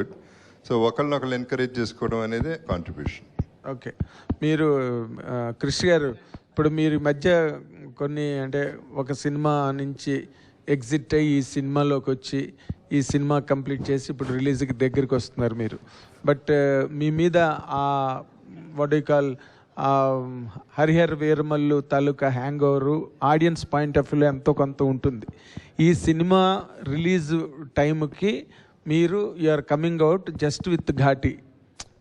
Good so ఒకళ్ళనొకళ్ళు encourage చేసుకోవడం అనేది కాంట్రిబ్యూషన్ ఓకే మీరు క్రిష్ గారు ఇప్పుడు మీరు ఈ మధ్య కొన్ని అంటే ఒక సినిమా నుంచి ఎగ్జిట్ అయ్యి ఈ సినిమాలోకి వచ్చి ఈ సినిమా కంప్లీట్ చేసి ఇప్పుడు రిలీజ్కి దగ్గరికి వస్తున్నారు మీరు బట్ మీ మీద ఆ what you call Harihar Veeramallu taluka hang over audience point of వ్యూలో ఎంతో కొంత ఉంటుంది. ఈ సినిమా రిలీజ్ టైంకి మీరు are coming out just with Ghaati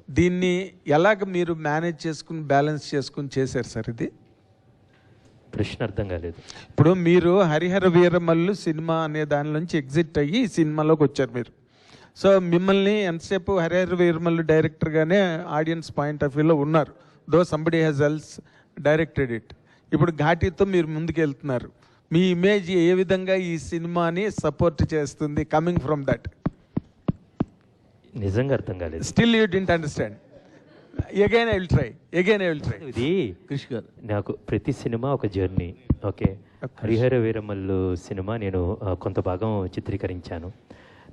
దీన్ని ఎలాగ మీరు మేనేజ్ చేసుకుని బ్యాలెన్స్ చేసుకుని చేశారు సార్ ఇది? ప్రశ్న అర్థం కాలేదు. ఇప్పుడు మీరు హరిహర వీరమల్లు సినిమా అనే దాని నుంచి ఎగ్జిట్ అయ్యి ఈ సినిమాలోకి వచ్చారు మీరు. సో మిమ్మల్ని ఎంతసేపు హరిహర వీరమల్లు డైరెక్టర్గానే ఆడియన్స్ పాయింట్ ఆఫ్ వ్యూలో ఉన్నారు. Though somebody has else directed it ఇప్పుడు ఘాటీతో మీరు ముందుకు వెళ్తున్నారు. మీ ఇమేజ్ ఏ విధంగా ఈ సినిమాని సపోర్ట్ చేస్తుంది కమింగ్ ఫ్రమ్ దట్ నిజంగా అర్థం కాలేదు. Still you didn't understand again I will try again I will try ఇది కృషి గారు. నాకు ప్రతి సినిమా ఒక journey okay? Harihara Veeramallu cinema నేను కొంత భాగం చిత్రీకరించాను.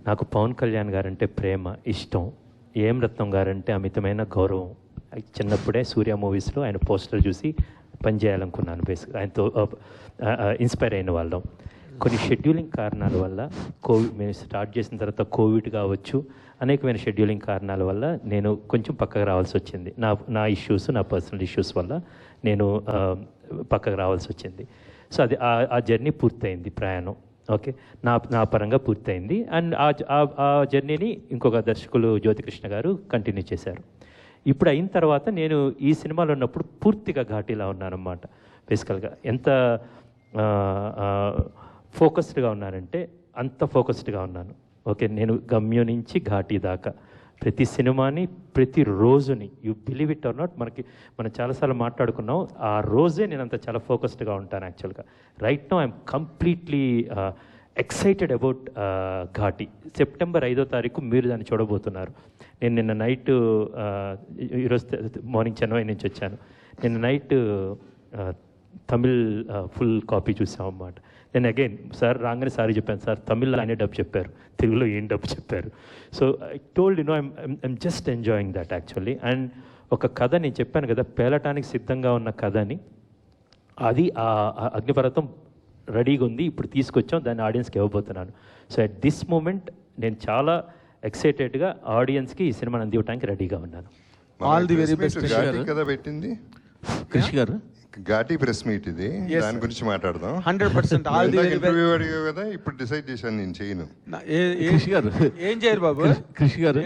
నాకు పవన్ కళ్యాణ్ గారంటే ప్రేమ ఇష్టం. ఏం రత్నం గారంటే అమితమైన గౌరవం. చిన్నప్పుడే సూర్య మూవీస్లో ఆయన పోస్టర్ చూసి పనిచేయాలనుకున్నాను బేసిక్ ఆయనతో ఇన్స్పైర్ అయిన వాళ్ళం. కొన్ని షెడ్యూలింగ్ కారణాల వల్ల కోవిడ్ మేము స్టార్ట్ చేసిన తర్వాత కోవిడ్ కావచ్చు అనేకమైన షెడ్యూలింగ్ కారణాల వల్ల నేను కొంచెం పక్కకు రావాల్సి వచ్చింది. నా నా ఇష్యూస్ నా పర్సనల్ ఇష్యూస్ వల్ల నేను పక్కకు రావాల్సి వచ్చింది. సో అది ఆ- జర్నీ పూర్తయింది ప్రయాణం. ఓకే? నా నా పరంగా పూర్తయింది. అండ్ ఆ ఆ- ఆ జర్నీని ఇంకొక దర్శకులు జ్యోతికృష్ణ గారు కంటిన్యూ చేశారు. ఇప్పుడు అయిన తర్వాత నేను ఈ సినిమాలో ఉన్నప్పుడు పూర్తిగా ఘాటీలా ఉన్నానన్నమాట. బేసికల్గా ఎంత ఫోకస్డ్గా ఉన్నానంటే అంత ఫోకస్డ్గా ఉన్నాను. ఓకే నేను గమ్యం నుంచి ఘాటీ దాకా. ప్రతి సినిమాని ప్రతి రోజుని you believe it or not మనకి మనం చాలాసార్లు మాట్లాడుకున్నాం ఆ రోజే నేను అంత చాలా ఫోకస్డ్గా ఉంటాను యాక్చువల్గా. Right no I'm completely excited about Ghaati. September ఐదో తారీఖు మీరు దాన్ని చూడబోతున్నారు. నేను నిన్న నైట్ ఈరోజు మార్నింగ్ చెన్నై నుంచి వచ్చాను. నిన్న నైట్ తమిళ్ ఫుల్ కాపీ చూసాం అన్నమాట. నేను అగైన్ సార్ రాగానే సారీ చెప్పాను. సార్ తమిళ్ళో ఆయనే డబ్బు చెప్పారు. తెలుగులో ఏం డబ్బు చెప్పారు? So I told you no I'm I'm just enjoying that actually and ఒక కథ నేను చెప్పాను కదా పేలటానికి సిద్ధంగా ఉన్న కథని అది ఆ అగ్నిపర్వతం రెడీగా ఉంది. ఇప్పుడు తీసుకొచ్చాం దాన్ని ఆడియన్స్కి ఇవ్వబోతున్నాను. సో అట్ దిస్ మూమెంట్ నేను చాలా ఎక్సైటెడ్గా ఆడియన్స్కి ఈ సినిమాని అందివ్వడానికి రెడీగా ఉన్నాను. Very best, ఘాటీ గారు. కదా పెట్టింది. కృషి గారు? ఘాటీ ప్రెస్ మీట్ ఇది. దాని గురించి మాట్లాడదాం. Hundred percent all the very interview అడిగావు కదా ఇప్పుడు డిసైడ్ చేశాను నేను చేయను. కృషి గారు. ఏం చేయరు బాబు? కృషి గారు.